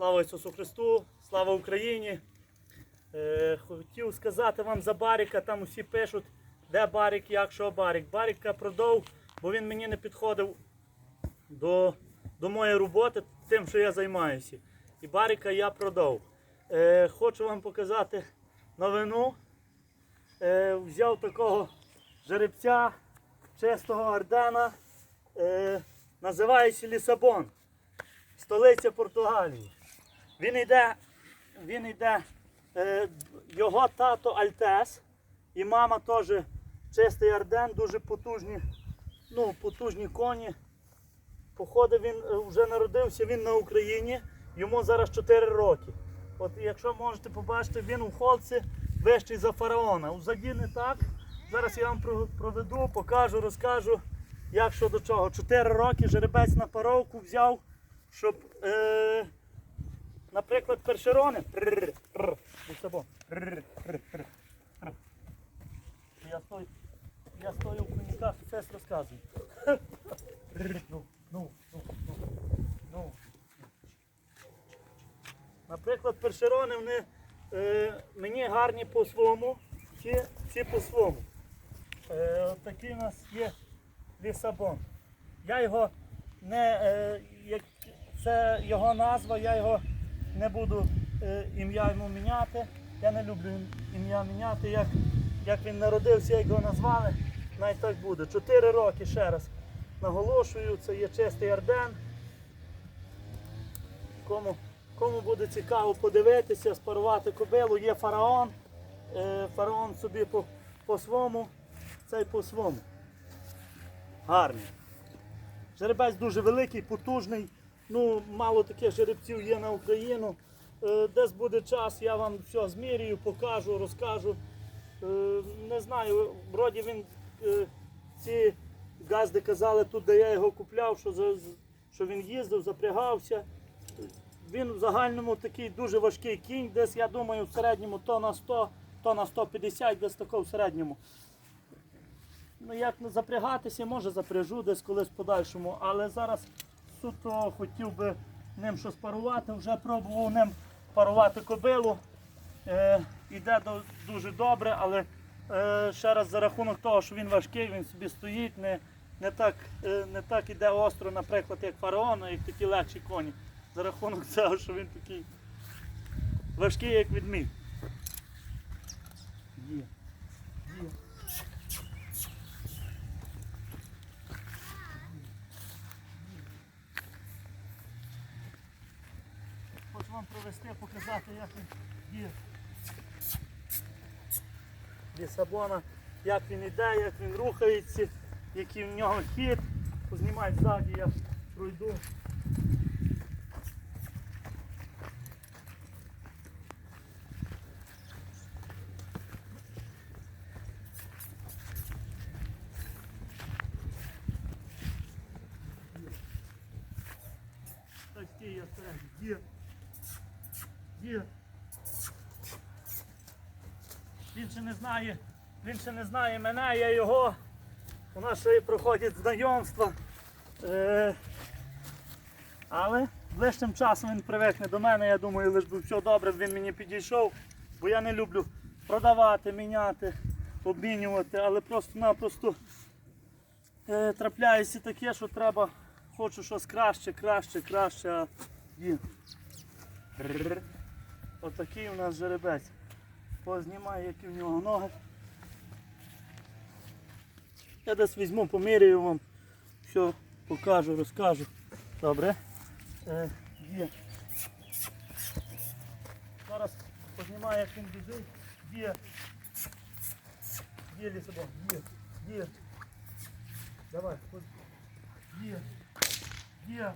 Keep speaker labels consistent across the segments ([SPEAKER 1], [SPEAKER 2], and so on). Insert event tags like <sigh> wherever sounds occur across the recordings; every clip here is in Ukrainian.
[SPEAKER 1] Слава Ісусу Христу, слава Україні. Е, хотів сказати вам за Баріка, там усі пишуть, де Барік, як що Барік. Баріка продав, бо він мені не підходив до, до моєї роботи, тим, що я займаюся. І Баріка я продав. Е, хочу вам показати новину. Е, взяв такого жеребця чистого Ардена. Е, називається Лісабон, столиця Португалії. Він йде, він йде, е, його тато Альтес і мама теж чистий Арден, дуже потужні, ну, потужні коні. Походу він е, вже народився він на Україні, йому зараз 4 роки. От якщо можете побачити, він у холці вищий за фараона. Узаді не так. Зараз я вам проведу, покажу, розкажу, як що до чого. 4 роки жеребець на паровку взяв, щоб, е, наприклад, першерони. Я стою, я стою в коніках, все розказую. Ну, ну, ну, ну, ну. Наприклад, першерони вони е, мені гарні по-своєму, ці, ці по-своєму. Е, такий у нас є Лісабон. Я його не, е, як це його назва, я його не буду е, ім'я йому міняти. Я не люблю ім'я міняти. Як, як він народився, як його назвали, навіть так буде. Чотири роки ще раз наголошую, це є чистий Арден. Кому, кому буде цікаво подивитися, спарувати кобилу, є фараон. Е, фараон собі по, по своєму, цей по своєму. Гарний. Жеребець дуже великий, потужний. Ну, мало таких жеребців є на Україну. Е, десь буде час, я вам все змірюю, покажу, розкажу. Е, не знаю, вроді він е, ці газди казали тут, де я його купляв, що, що він їздив, запрягався. Він в загальному такий дуже важкий кінь, десь, я думаю, в середньому то на 100, то на 150, десь тако в середньому. Ну, як запрягатися, може запряжу десь колись подальшому, але зараз суто хотів би ним щось парувати, вже пробував ним парувати кобилу. Е, іде дуже добре, але е, ще раз за рахунок того, що він важкий, він собі стоїть, не, не, так, е, не так іде остро, наприклад, як фараон, як такі легші коні. За рахунок <laughs> цього, що він такий важкий, як відмінь. Є. Є. вам провести, показати, як він є. Лісабона, як він йде, як він рухається, який в нього хід. Познімай ззаді, я пройду. Так, стій, я всередині. Є. Є. Він ще не знає, він ще не знає мене, я його. У нас ще й проходять знайомства. Е, але ближчим часом він привикне до мене, я думаю, лиш би все добре, він мені підійшов, бо я не люблю продавати, міняти, обмінювати, але просто-напросто е, трапляється таке, що треба, хочу щось краще, краще, краще. Отакий у нас жеребець. Познімаю, які в нього ноги. Я десь візьму, поміряю вам, все покажу, розкажу. Добре. Е, є. Зараз познімаю, як він біжить. Є. Є лісобон. Є. Є. Давай. Є. Є.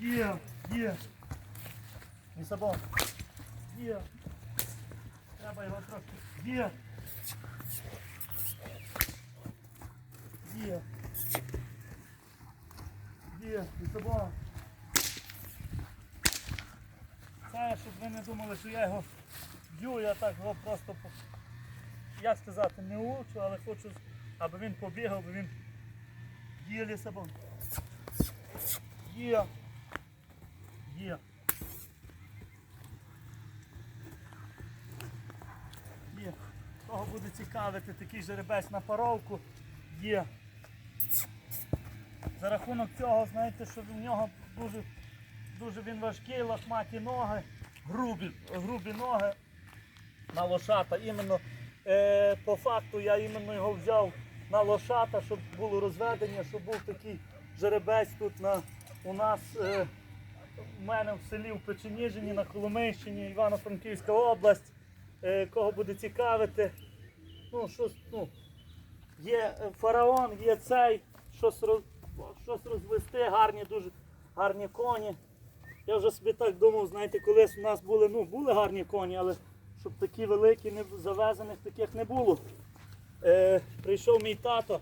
[SPEAKER 1] Є. Є. Лісабон. Є. Треба його трошки. Є. Є. Є. Лісабон. Це, щоб ви не думали, що я його б'ю, я так його просто, як сказати, не учу, але хочу, аби він побігав, аби він є лісабон. Є. Є. Кого буде цікавити такий жеребець на паровку, є. За рахунок цього, знаєте, що в нього дуже, дуже він важкий, лохматі ноги, грубі, грубі ноги на лошата. Іменно е, по факту я іменно його взяв на лошата, щоб було розведення, щоб був такий жеребець тут на, у нас е, у мене в селі в Печеніжині, на Коломийщині, Івано-Франківська область. Е, кого буде цікавити. Ну, щось, ну, є е, фараон, є цей, щось, роз, щось розвести, гарні, дуже гарні коні. Я вже собі так думав, знаєте, колись у нас були, ну, були гарні коні, але щоб такі великі, не, завезених таких не було. Е, прийшов мій тато,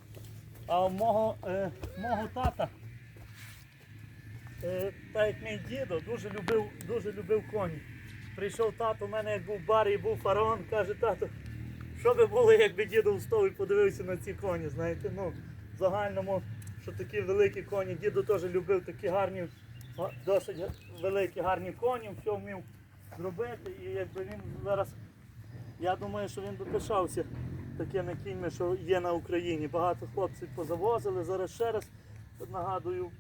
[SPEAKER 1] а мого, е, мого тата, е, так як мій дідо, дуже любив, дуже любив коні. Прийшов тато, у мене як був бар і був фараон, каже, тато, що би було, якби дідо встав і подивився на ці коні, знаєте, ну, в загальному, що такі великі коні, дідо теж любив такі гарні, досить великі, гарні коні, все вмів зробити. І якби він зараз, я думаю, що він би пишався такими кіньми, що є на Україні. Багато хлопців позавозили. Зараз ще раз нагадую,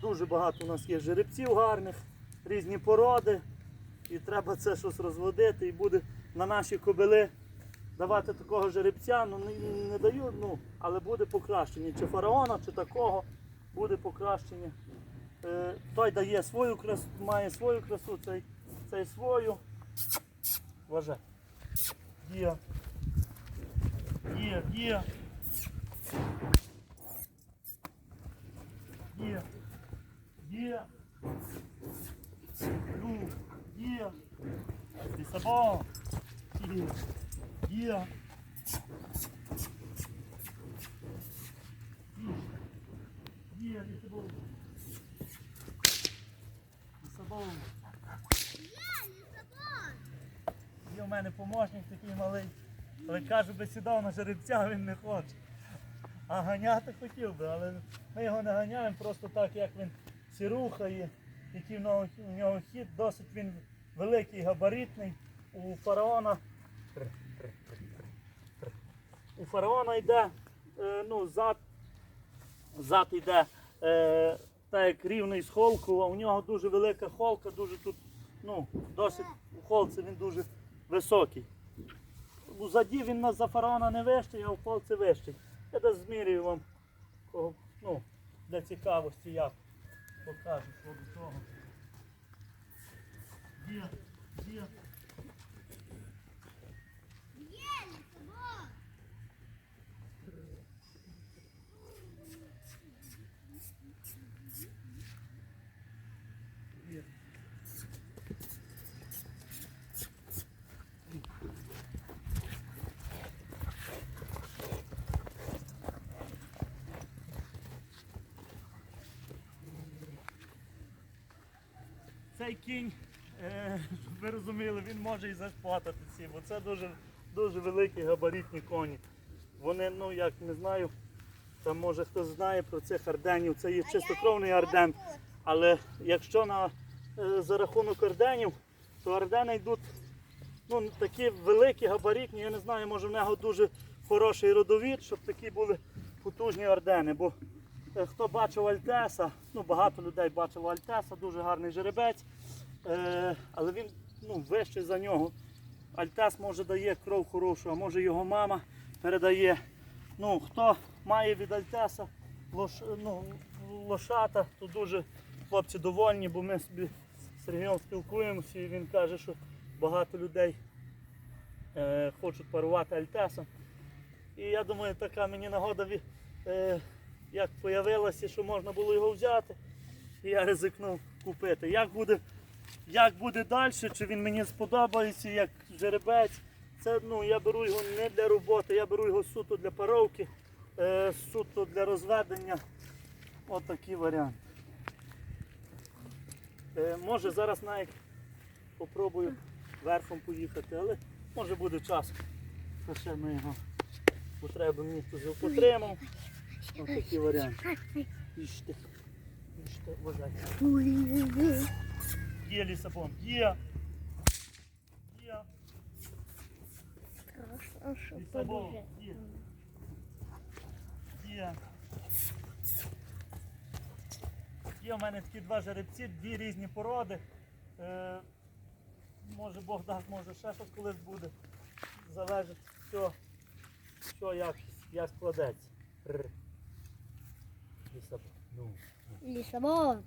[SPEAKER 1] дуже багато у нас є жеребців гарних, різні породи. І треба це щось розводити і буде на наші кобили давати такого жеребця, ну не, не даю, ну, але буде покращення. Чи фараона, чи такого буде покращення. Е, той дає свою красу, має свою красу, цей, цей свою. Вважай. Є. Є, є. Є. Є. Ну, є. Лісабон. Є. Є. Є, лісабон. Лісабон. Є в мене помощник такий малий. Але кажу, би сідав на жеребця, він не хоче. А ганяти хотів би, але ми його не ганяємо просто так, як він всі рухає, який в нього, у нього хід, досить він великий, габаритний. У фараона. У фараона йде, е, ну, зад, зад йде е, так як рівний з холку, а у нього дуже велика холка, дуже тут, ну, досить у холці він дуже високий. У заді він нас за фараона не вищий, а в холці вищий. Я десь змірюю вам ну, для цікавості як покажу, що до того. Є. Є. Цей кінь, е, щоб <laughs> ви розуміли, він може і зашпатати ці, бо це дуже, дуже великі габаритні коні. Вони, ну як не знаю, там може хтось знає про цих арденів, це є чистокровний арден. Але якщо на, е, за рахунок арденів, то ардени йдуть ну, такі великі, габаритні, я не знаю, може в нього дуже хороший родовід, щоб такі були потужні ордени. Бо е, хто бачив Альтеса, ну багато людей бачило Альтеса, дуже гарний жеребець, е, але він ну, вищий за нього. Альтес може дає кров хорошу, а може його мама передає. Ну, хто має від Альтеса лош, ну, лошата, то дуже хлопці довольні, бо ми собі з Сергієм спілкуємося і він каже, що багато людей е, хочуть парувати Альтесом. І я думаю, така мені нагода е, як появилася, що можна було його взяти. І я ризикнув купити. Як буде, як буде далі, чи він мені сподобається, як жеребець. Це ну, я беру його не для роботи, я беру його суто для паровки, е, суто для розведення. От варіант. Е, може зараз навіть попробую верхом поїхати, але може буде час. Ще ми його потреби мені хтось потримав. Ось такий варіант. Іжте. Бачите, вважайте. Є лісабон, є. Є.
[SPEAKER 2] Страшно, що
[SPEAKER 1] Лісабон, є. Є. Є в мене такі два жеребці, дві різні породи. Е, може Бог дасть, може ще щось колись буде. Залежить все, що як, як складеться. Лісабон. Ну.
[SPEAKER 2] Лісабон.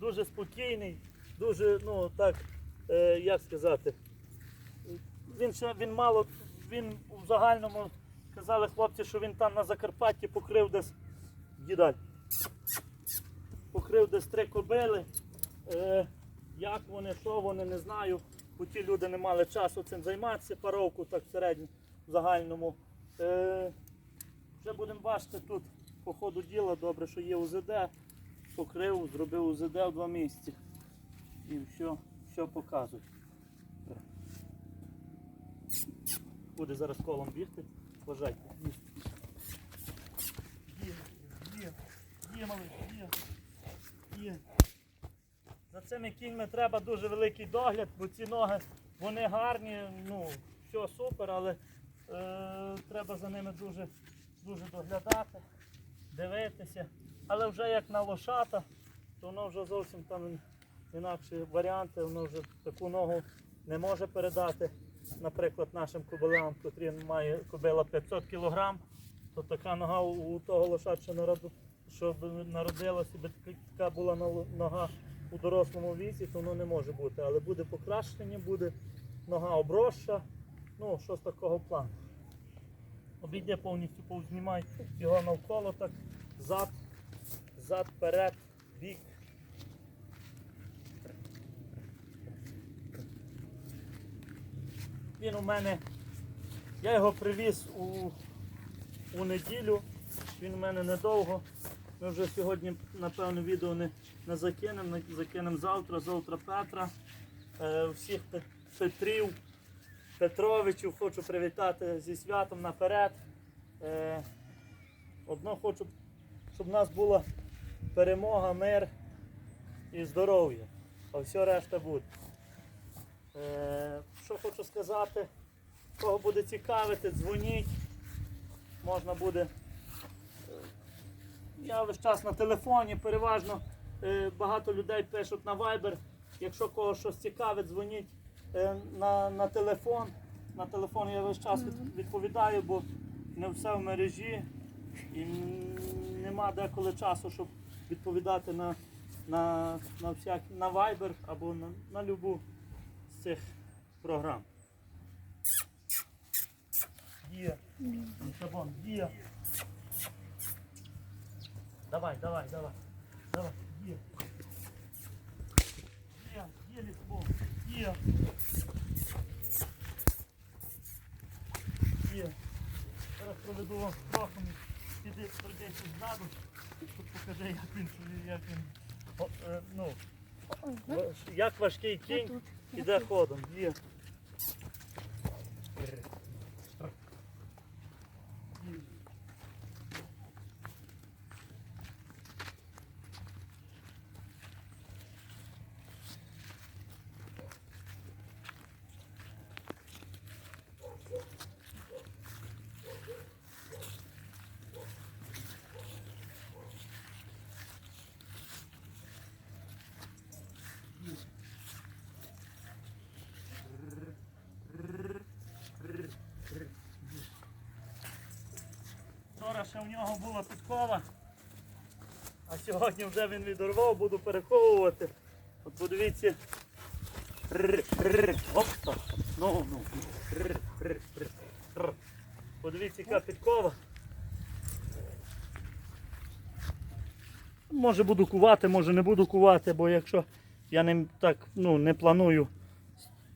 [SPEAKER 1] Дуже спокійний, дуже, ну так, е, як сказати, він ще він мало, він в загальному казали хлопці, що він там на Закарпатті покрив десь дідаль. Покрив десь три кобили. Е, як вони, що вони, не знаю. Бо ті люди не мали часу цим займатися, паровку так середньо в загальному. Е, вже будемо бачити тут по ходу діла, добре, що є УЗД покрив, зробив УЗД в два місяці. І все, все показує. Буде зараз колом бігти. Вважайте. За цими кіньми треба дуже великий догляд, бо ці ноги вони гарні, ну, все супер, але е, треба за ними дуже, дуже доглядати, дивитися. Але вже як на лошата, то воно вже зовсім там інакші варіанти, воно вже таку ногу не може передати. Наприклад, нашим кобилам, котрі має кобила 500 кг, то така нога у того лошад, що щоб народилася, би така- була нога у дорослому віці, то воно не може бути. Але буде покращення, буде нога обросша, ну, щось такого плану. Обійде повністю повзнімай його навколо так, зад, зад, перед, бік. Він у мене, я його привіз у, у неділю, він у мене недовго. Ми вже сьогодні, напевно, відео не, не закинемо, не закинемо завтра, завтра Петра. Е, всіх Петрів, Петровичів хочу привітати зі святом наперед. Е, одно хочу, щоб в нас була перемога, мир і здоров'я, а все решта буде. Е, що хочу сказати, кого буде цікавити, дзвоніть. Можна буде. е, Я весь час на телефоні, переважно е, багато людей пишуть на Viber. Якщо когось щось цікавить, дзвоніть е, на, на телефон. На телефон я весь час від- відповідаю, бо не все в мережі і нема деколи часу, щоб відповідати на, на, на, всяк, на Viber або на, на любу з цих програм. Є. Лісабон, є. Давай, давай, давай. Давай, є. Є, є лісабон, є. Є. Зараз проведу вам кроком. Піди, пройдися ззаду. Покажи, як він, як він, о, е, ну,
[SPEAKER 2] Ой,
[SPEAKER 1] Як важкий кінь іде ходом. Є. Вчора ще в нього була підкова, а сьогодні вже він відорвав, буду переховувати. От подивіться. Ну, ну. Подивіться, яка підкова. Може буду кувати, може не буду кувати, бо якщо я ним так ну, не планую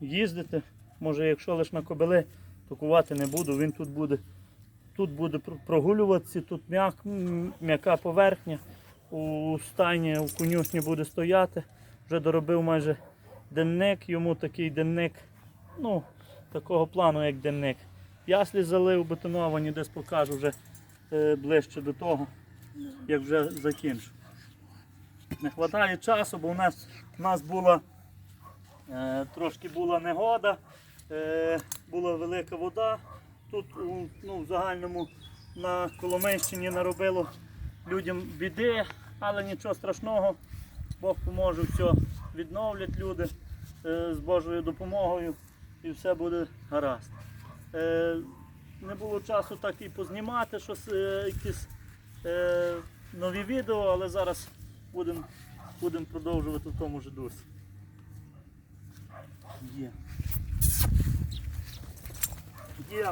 [SPEAKER 1] їздити, може якщо лише на кобили, то кувати не буду, він тут буде. Тут буде прогулюватися, тут м'як, м'яка поверхня. У стайні, у конюшні буде стояти. Вже доробив майже денник, йому такий денник, ну, такого плану, як денник. Яслі залив бетоновані, десь покажу вже е, ближче до того, як вже закінчу. Не вистачає часу, бо у нас, у нас була е, трошки була негода, е, була велика вода. Тут ну, в загальному на Коломийщині наробило людям біди, але нічого страшного. Бог поможе, все відновлять люди е, з Божою допомогою і все буде гаразд. Е, не було часу так і познімати щось, е, якісь нові відео, але зараз будемо будем продовжувати в тому ж дусі. Є. Є.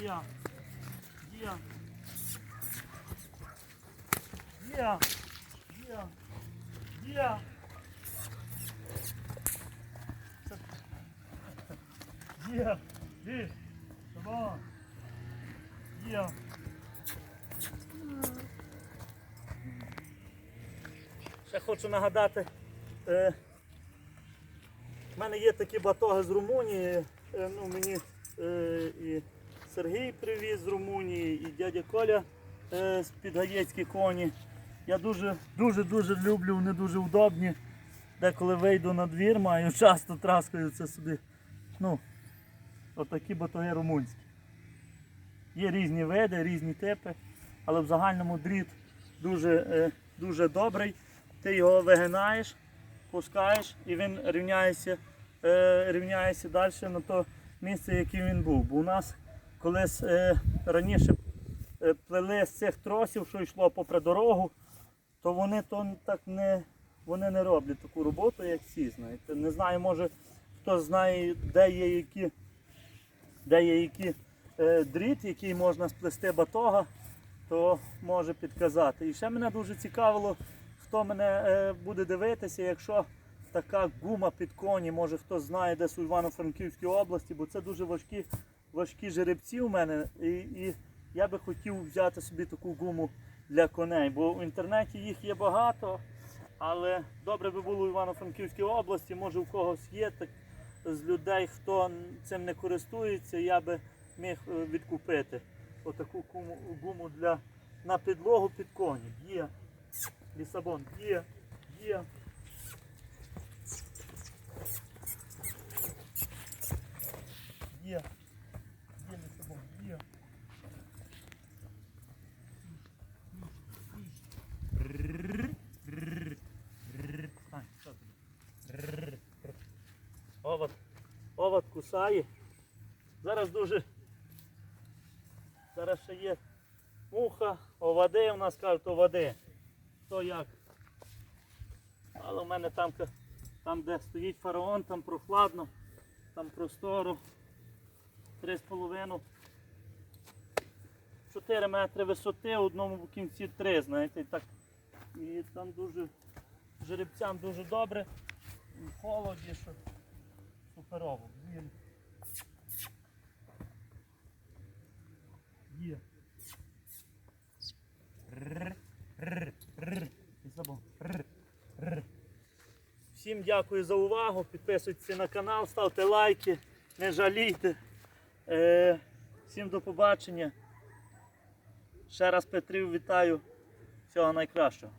[SPEAKER 1] Є. Є. Є. Є. Є. Є. Є. Собак. Є. Ще хочу нагадати, е, в мене є такі батоги з Румунії. Е, ну, мені е, і Сергій привіз з Румунії, і дядя Коля е, з Підгаєцькі коні. Я дуже дуже дуже люблю, вони дуже удобні. Деколи вийду на двір, маю часто траскаю це собі. Ну, отакі батоги румунські. Є різні види, різні типи, але в загальному дріт дуже, е, дуже добрий. Ти його вигинаєш, пускаєш і він рівняється, е, рівняється далі на те місце, яке він був. Бо у нас колись е, раніше е, плели з цих тросів, що йшло попри дорогу, то вони то так не, вони не роблять таку роботу, як ці, знаєте. Не знаю, може хто знає, де є які, де є які е, дріт, який можна сплести батога, то може підказати. І ще мене дуже цікавило, хто мене е, буде дивитися, якщо така гума під коні, може хто знає десь у Івано-Франківській області, бо це дуже важкі, важкі жеребці у мене. І, і я би хотів взяти собі таку гуму для коней, бо в інтернеті їх є багато, але добре би було в Івано-Франківській області, може у когось є так з людей, хто цим не користується, я би міг е, відкупити отаку гуму для на підлогу під коні. Є. Лісабон, є, є. Є. Є лісабон, є. Овод, овод кусає. Зараз дуже. Зараз ще є муха, овади у нас кажуть овади. Хто як. Але в мене там, там де стоїть фараон, там прохладно, там просторо. Три з половину. 4 метри висоти, в одному кінці 3, знаєте, і так. І там дуже жеребцям дуже добре. В холоді, що суперово. Блін. Є. Рр, Всім дякую за увагу. Підписуйтесь на канал, ставте лайки, не жалійте. Е, всім до побачення. Ще раз Петрів вітаю. Всього найкращого.